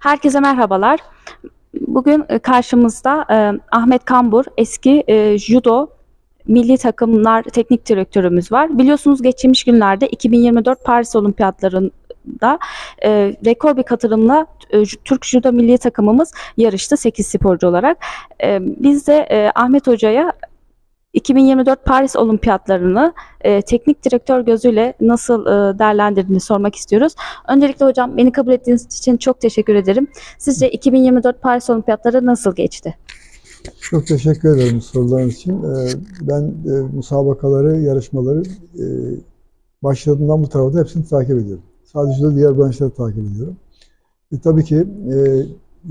Herkese merhabalar. Bugün e, karşımızda e, Ahmet Kambur, eski e, judo milli takımlar teknik direktörümüz var. Biliyorsunuz geçmiş günlerde 2024 Paris Olimpiyatlarında e, rekor bir katılımla e, Türk judo milli takımımız yarıştı 8 sporcu olarak. E, biz de e, Ahmet Hoca'ya 2024 Paris Olimpiyatlarını e, teknik direktör gözüyle nasıl e, değerlendirdiğini sormak istiyoruz. Öncelikle hocam beni kabul ettiğiniz için çok teşekkür ederim. Sizce 2024 Paris Olimpiyatları nasıl geçti? Çok teşekkür ederim sorularınız için. Ee, Ben e, müsabakaları, yarışmaları e, başladığından bu tarafa hepsini takip ediyorum. Sadece de diğer branşları takip ediyorum. E, tabii ki e,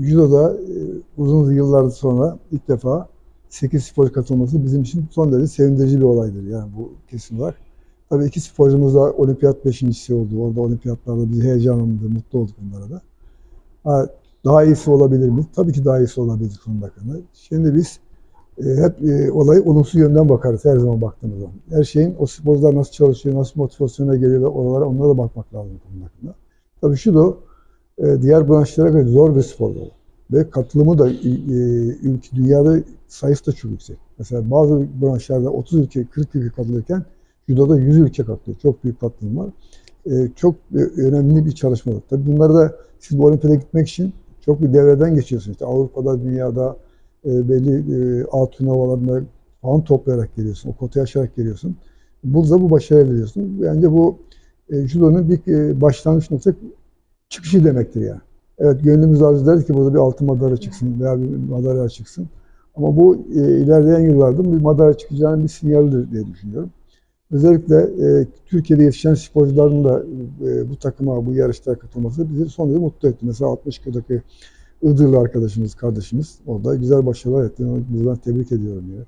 judoda e, uzun yıllar sonra ilk defa 8 spor katılması bizim için son derece sevindirici bir olaydır. Yani bu kesin olarak. Tabii iki sporcumuz da olimpiyat beşincisi oldu. Orada olimpiyatlarda biz heyecanlandı, mutlu olduk onlara da. Ha, daha iyisi olabilir mi? Tabii ki daha iyisi olabilir konu hakkında. Şimdi biz e, hep e, olayı olumsuz yönden bakarız her zaman baktığımız zaman. Her şeyin o sporcular nasıl çalışıyor, nasıl motivasyona geliyor oralara onlara da bakmak lazım konu hakkında. Tabii şu da e, diğer branşlara göre zor bir spor dalı. Ve katılımı da e, ülke dünyada sayısı da çok yüksek. Mesela bazı branşlarda 30 ülke, 40 ülke katılırken judoda 100 ülke katılıyor. Çok büyük katılım var. E, çok önemli bir çalışma. Tabii bunları da siz bu olimpiyata gitmek için çok bir devreden geçiyorsunuz. İşte Avrupa'da, dünyada e, belli e, alt turnuvalarında puan toplayarak geliyorsun. O kotayı aşarak geliyorsun. Burada bu başarı elde ediyorsun. Bence bu e, judonun bir e, başlangıç noktası çıkışı demektir yani. Evet gönlümüz arzu eder ki burada bir altın madalya çıksın veya bir madalya çıksın. Ama bu e, ilerleyen yıllarda bir madalya çıkacağının bir sinyalidir diye düşünüyorum. Özellikle e, Türkiye'de yetişen sporcuların da e, bu takıma, bu yarışlara katılması bizi son derece mutlu etti. Mesela 60 kilo'daki Iğdırlı arkadaşımız, kardeşimiz orada güzel başarılar etti. Onu buradan tebrik ediyorum ya.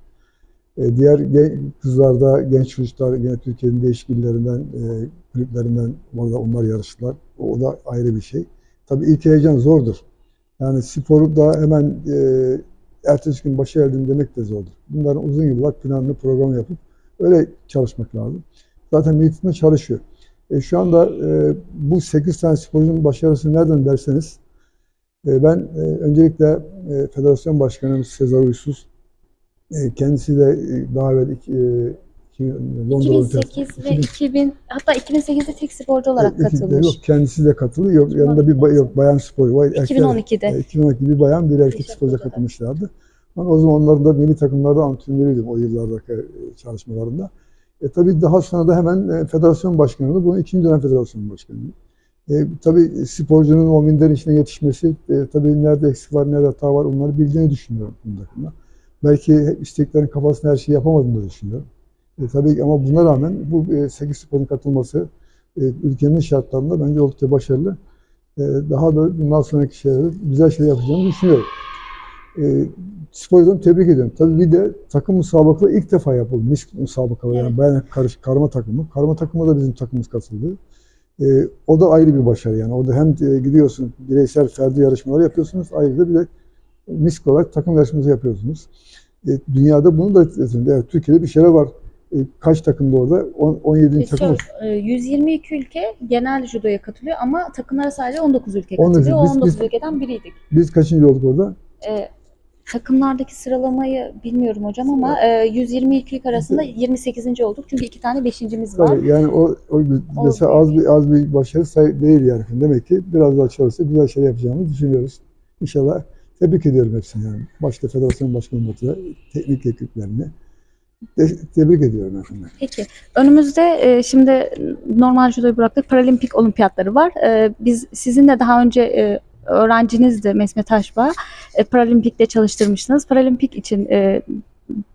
E, diğer gen- kızlarda, genç çocuklar yine Türkiye'nin değişik illerinden, e, kulüplerinden orada onlar yarıştılar. O da ayrı bir şey. Tabii ilk heyecan zordur. Yani sporu da hemen e, ertesi gün başa elde demek de zordur. Bunların uzun yıllar planlı program yapıp öyle çalışmak lazım. Zaten milli çalışıyor. E, şu anda e, bu 8 tane sporcunun başarısı nereden derseniz e, ben e, öncelikle e, Federasyon Başkanımız Sezar Uysuz e, kendisi de e, daha evvel iki, e, Londra 2008 ve 2000 hatta 2008'de tek sporcu olarak katılmış. Yok kendisi de katıldı. Yok yanında bir ba- yok bayan sporcu var. Erkek- 2012'de. e, 2012 bir bayan bir erkek sporcu katılmışlardı. Ben o zaman onların da milli takımlarda antrenörüydüm o yıllardaki e, çalışmalarında. E, tabii daha sonra da hemen e, federasyon başkanıydı. Bunun ikinci dönem federasyon başkanıydı. E, tabii sporcunun o minder içine yetişmesi, e, tabii nerede eksik var, nerede hata var onları bildiğini düşünüyorum bunun hakkında. Belki isteklerin kafasında her şeyi yapamadığını da düşünüyorum. E, tabii ama buna rağmen bu e, 8 sporun katılması e, ülkenin şartlarında bence oldukça başarılı. E, daha da bundan sonraki şeylerde güzel şeyler yapacağını düşünüyorum. E, sporcularımı tebrik ediyorum. Tabii bir de takım müsabakaları ilk defa yapıldı. MİSK müsabakaları yani bayan karış, karma takımı. Karma takıma da bizim takımımız katıldı. E, o da ayrı bir başarı yani. Orada hem e, gidiyorsun bireysel ferdi yarışmalar yapıyorsunuz. Ayrıca bir de MİSK olarak takım yarışması yapıyorsunuz. E, dünyada bunu da evet, Türkiye'de bir şeyler var. E, kaç takımda orada? On- 17. Biz takım. şöyle, e, 122 ülke genel judoya katılıyor ama takımlara sadece 19 ülke 19, katılıyor. O biz- 19 biz- ülkeden biriydik. Biz kaçıncı olduk orada? E, takımlardaki sıralamayı bilmiyorum hocam ama e, 122 ülke arasında 28. olduk. Çünkü iki tane beşincimiz var. Tabii yani o, o mesela O az bir az bir başarı say değil yani. Demek ki biraz daha çalışsa güzel şeyler yapacağımızı düşünüyoruz. İnşallah tebrik ediyorum hepsini yani. Başta federasyon başkanı teknik ekiplerini. De- tebrik ediyorum efendim. Peki. Önümüzde e, şimdi normal judoyu bıraktık. Paralimpik olimpiyatları var. E, biz sizinle daha önce e, öğrencinizdi Mesmet Taşba. E, Paralimpik'te çalıştırmıştınız. Paralimpik için e,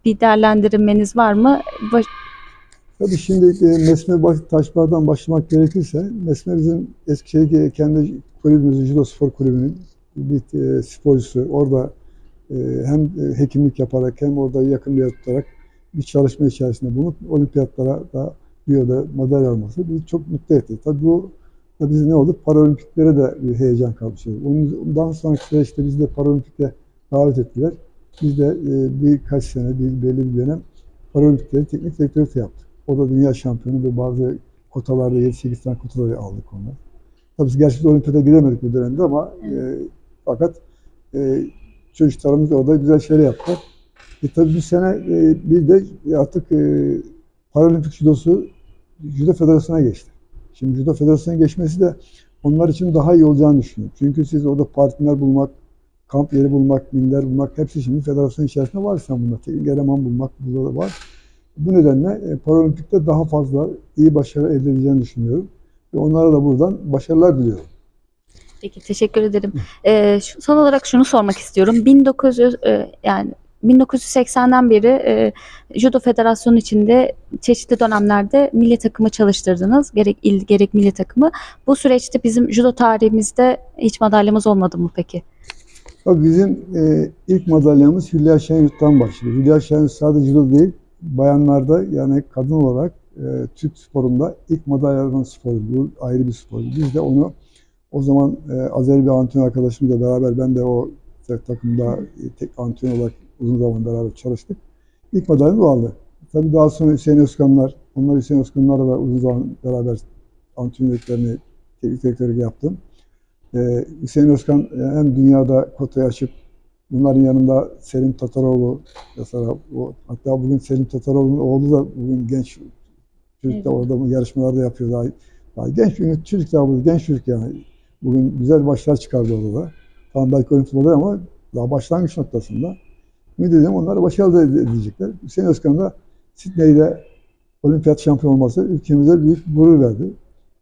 bir değerlendirmeniz var mı? Baş- Tabii şimdi e, Mesme baş, Taşbağ'dan başlamak gerekirse Mesme bizim Eskişehir kendi kulübümüzün, Judo Spor Kulübü'nün bir e, sporcusu. Orada e, hem e, hekimlik yaparak hem orada yakın tutarak bir çalışma içerisinde bulunup olimpiyatlara da Rio'da madalya alması bizi çok mutlu etti. Tabii bu da bizi ne oldu? Paralimpiklere de bir heyecan kalmıştı. Ondan sonraki süreçte bizi de Paralimpiklere davet ettiler. Biz de e, birkaç sene, bir, belli bir dönem Paralimpiklere teknik direktörlük yaptık. O da dünya şampiyonu ve bazı kotalarda 7-8 tane kotaları aldık onlar. Tabii biz gerçekten olimpiyata gidemedik bu dönemde ama e, Fakat e, çocuklarımız orada güzel şeyler yaptılar. E tabii bir sene e, bir de artık e, Paralimpik judosu Judo Federasyonu'na geçti. Şimdi Judo Federasyonu'na geçmesi de onlar için daha iyi olacağını düşünüyorum. Çünkü siz orada partner bulmak, kamp yeri bulmak, minder bulmak hepsi şimdi federasyon içerisinde var sen bunlar. Teknik eleman bulmak burada da var. Bu nedenle e, Paralimpik'te daha fazla iyi başarı elde edeceğini düşünüyorum. Ve onlara da buradan başarılar diliyorum. Peki teşekkür ederim. Ee, son olarak şunu sormak istiyorum. 1900 e, yani 1980'den beri e, Judo Federasyonu içinde çeşitli dönemlerde milli takımı çalıştırdınız. Gerek il gerek milli takımı. Bu süreçte bizim judo tarihimizde hiç madalyamız olmadı mı peki? Tabii bizim e, ilk madalyamız Hülya Şenyurt'tan başlıyor. Hülya Şenyurt sadece judo değil, bayanlarda yani kadın olarak e, Türk sporunda ilk madalyalardan sporu. Bu ayrı bir spor. Biz de onu o zaman e, Azeri bir antrenör arkadaşımızla beraber ben de o takımda e, tek antrenör olarak uzun zaman beraber çalıştık. İlk madalyamız o aldı. Tabii daha sonra Hüseyin Özkanlar, onlar Hüseyin Özkanlarla da uzun zaman beraber antrenörlüklerini, teknik direktörlük yaptım. Ee, Hüseyin Özkan e, hem dünyada kotayı açıp bunların yanında Selim Tataroğlu mesela o, hatta bugün Selim Tataroğlu'nun oğlu da bugün genç çocuk da Evet. orada yarışmalarda yapıyor daha, daha genç bir çocuk da bu genç çocuk yani bugün güzel başlar çıkardı orada da. Tamam belki olimpiyatlarda ama daha başlangıç noktasında. Ümit ediyorum onlar başarılı edecekler. Hüseyin Özkan da Sydney'de olimpiyat şampiyon olması ülkemize büyük gurur verdi.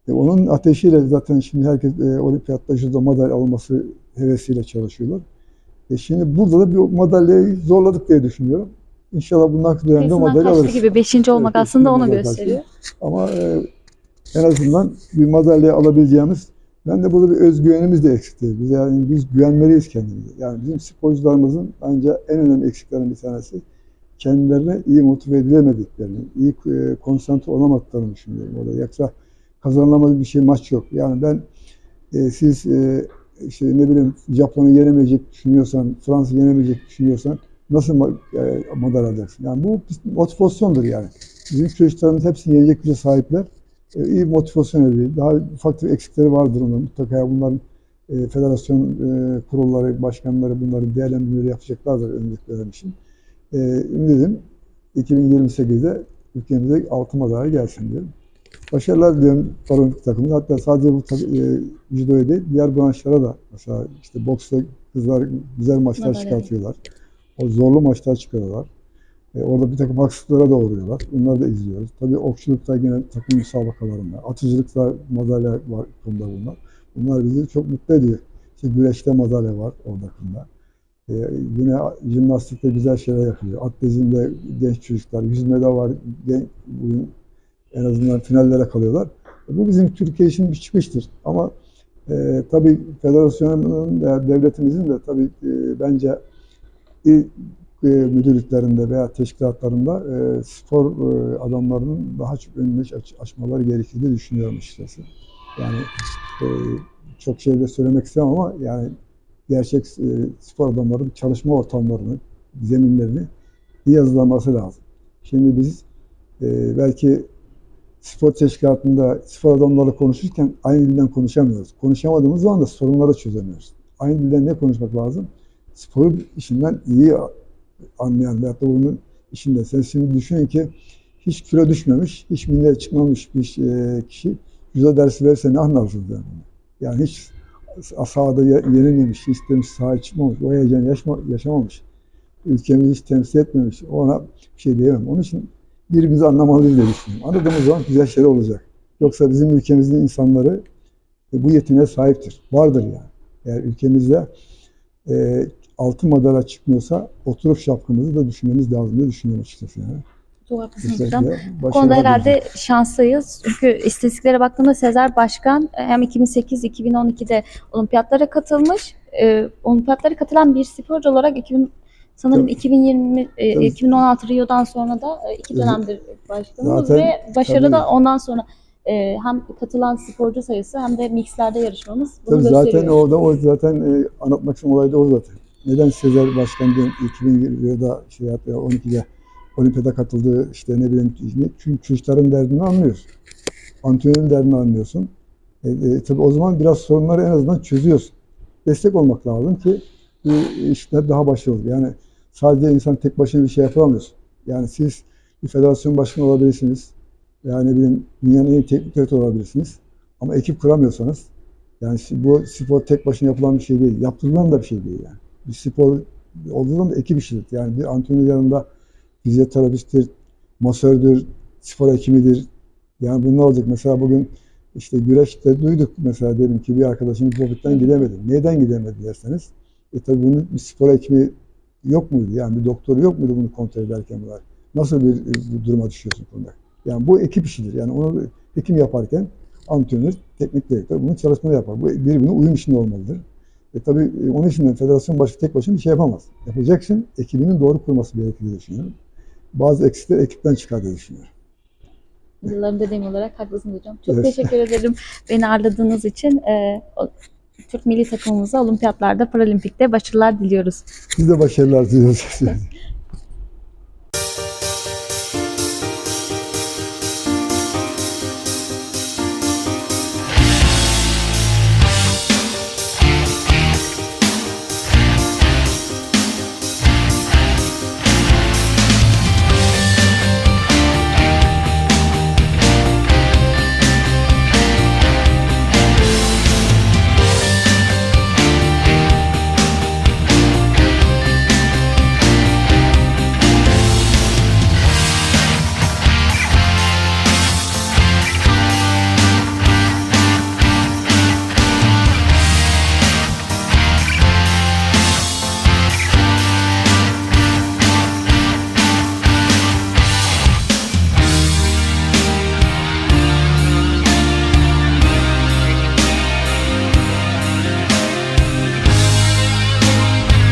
E, onun ateşiyle zaten şimdi herkes e, olimpiyatta judo madalya alması hevesiyle çalışıyorlar. E, şimdi burada da bir madalyayı zorladık diye düşünüyorum. İnşallah bundan dönemde Kıyısından madalya alırız. gibi 5. olmak Evet, aslında onu beşinci gösteriyor. Ama e, en azından bir madalya alabileceğimiz ben de burada bir özgüvenimiz de eksik değil. Biz yani biz güvenmeliyiz kendimize. Yani bizim sporcularımızın bence en önemli eksiklerin bir tanesi kendilerine iyi motive edilemediklerini, iyi e, konsantre olamadıklarını düşünüyorum orada. Yoksa kazanılamaz bir şey maç yok. Yani ben e, siz e, işte ne bileyim Japon'u yenemeyecek düşünüyorsan, Fransa yenemeyecek düşünüyorsan nasıl ma- e, madalya edersin? Yani bu motivasyondur yani. Bizim çocuklarımız hepsini yenecek güce sahipler. İyi motivasyon ediyor. Daha ufak eksikleri vardır onların. Mutlaka bunların e, federasyon e, kurulları, başkanları bunların değerlendirmeleri yapacaklardır önümüzdeki dönem için. E, ümidim 2028'de ülkemize altın madalya gelsin diyorum. Başarılar diliyorum paralimpik takımına. Hatta sadece bu e, judoya değil, diğer branşlara da mesela işte boksta kızlar güzel maçlar Madalya. çıkartıyorlar. O zorlu maçlar çıkarıyorlar. E, orada bir takım haksızlıklara da uğruyorlar. Bunları da izliyoruz. Tabii okçulukta yine takım müsabakalarında, atıcılıkta madalya var konuda bunlar. Bunlar bizi çok mutlu ediyor. İşte güreşte madalya var orada. E, yine jimnastikte güzel şeyler yapıyor. Atletizmde genç çocuklar, yüzmede var. Gen, bugün en azından finallere kalıyorlar. E, Bu bizim Türkiye için bir çıkıştır. Ama e, tabii federasyonun veya devletimizin de tabii e, bence e, müdürlüklerinde veya teşkilatlarında e, spor e, adamlarının daha çok önünü aç, açmaları gerektiğini düşünüyorum açıkçası. Yani çok şey de söylemek istemem ama yani gerçek spor adamların çalışma ortamlarını, zeminlerini iyi hazırlaması lazım. Şimdi biz belki spor teşkilatında spor adamlarla konuşurken aynı dilden konuşamıyoruz. Konuşamadığımız zaman da sorunları çözemiyoruz. Aynı dilden ne konuşmak lazım? Sporu işinden iyi anlayan veyahut da bunun işinde. Sen şimdi düşünün ki hiç kilo düşmemiş, hiç minder'e çıkmamış bir e, kişi yüze dersi verirse ne anlarsınız yani? Yani hiç sahada ye- yenilmemiş, hiç demiş sahaya çıkmamış, o heyecanı yaşamamış. Ülkemizi hiç temsil etmemiş. Ona bir şey diyemem. Onun için birbirimizi anlamalıyız diye düşünüyorum. Anladığımız zaman güzel şeyler olacak. Yoksa bizim ülkemizin insanları bu yeteneğe sahiptir. Vardır yani. Eğer ülkemizde e, altın madalya çıkmıyorsa oturup şapkamızı da düşünmemiz lazım diye düşünüyorum açıkçası. Yani. Çok haklısınız hocam. Bu konuda herhalde şanslıyız. Çünkü istatistiklere baktığımda Sezer Başkan e, hem 2008-2012'de olimpiyatlara katılmış. E, olimpiyatlara katılan bir sporcu olarak 2000, sanırım Tabii. 2020 e, Tabii. 2016 Rio'dan sonra da e, iki dönemdir başkanımız Zaten- ve başarı tabii. da ondan sonra e, hem katılan sporcu sayısı hem de mixlerde yarışmamız bunu Tabii gösteriyor. zaten orada o zaten e, anlatmak istediğim olay da o zaten. Neden Sezer Başkan diyorum 2020'de şey yaptı, 12'de olimpiyata katıldı işte ne bileyim çünkü çocukların derdini anlıyorsun. Antrenörün derdini anlıyorsun. E, e, tabii o zaman biraz sorunları en azından çözüyorsun. destek olmak lazım ki bu işler daha başarılı. Yani sadece insan tek başına bir şey yapamıyorsun. Yani siz bir federasyon başkanı olabilirsiniz. Yani bileyim dünyanın en iyi teknik direktörü olabilirsiniz. Ama ekip kuramıyorsanız yani bu spor tek başına yapılan bir şey değil. Yaptırılan da bir şey değil yani. Bir spor olduğu zaman ekip işidir. Yani bir antrenör yanında fizyoterapisttir, masördür, spor hekimidir. Yani bu ne olacak? Mesela bugün işte güreşte duyduk mesela dedim ki bir arkadaşımız Bobit'ten gidemedi. Neden gidemedi derseniz. E tabii bunun bir spor hekimi yok muydu? Yani bir doktoru yok muydu bunu kontrol ederken bunlar? Nasıl bir e, duruma düşüyorsun konuda? Yani bu ekip işidir. Yani onu hekim yaparken antrenör, teknik direktör bunun çalışmaları yapar. Bu birbirine uyum içinde olmalıdır. E tabii e, onun için de federasyon başı tek başına bir şey yapamaz. Yapacaksın, ekibinin doğru kurması gerekir diye düşünüyorum. Bazı eksikler ekipten çıkar diye düşünüyorum. Yılların deneyim olarak haklısınız hocam. Çok Evet. teşekkür ederim beni ağırladığınız için. Ee, Türk milli takımımıza olimpiyatlarda, paralimpikte başarılar diliyoruz. Biz de başarılar diliyoruz.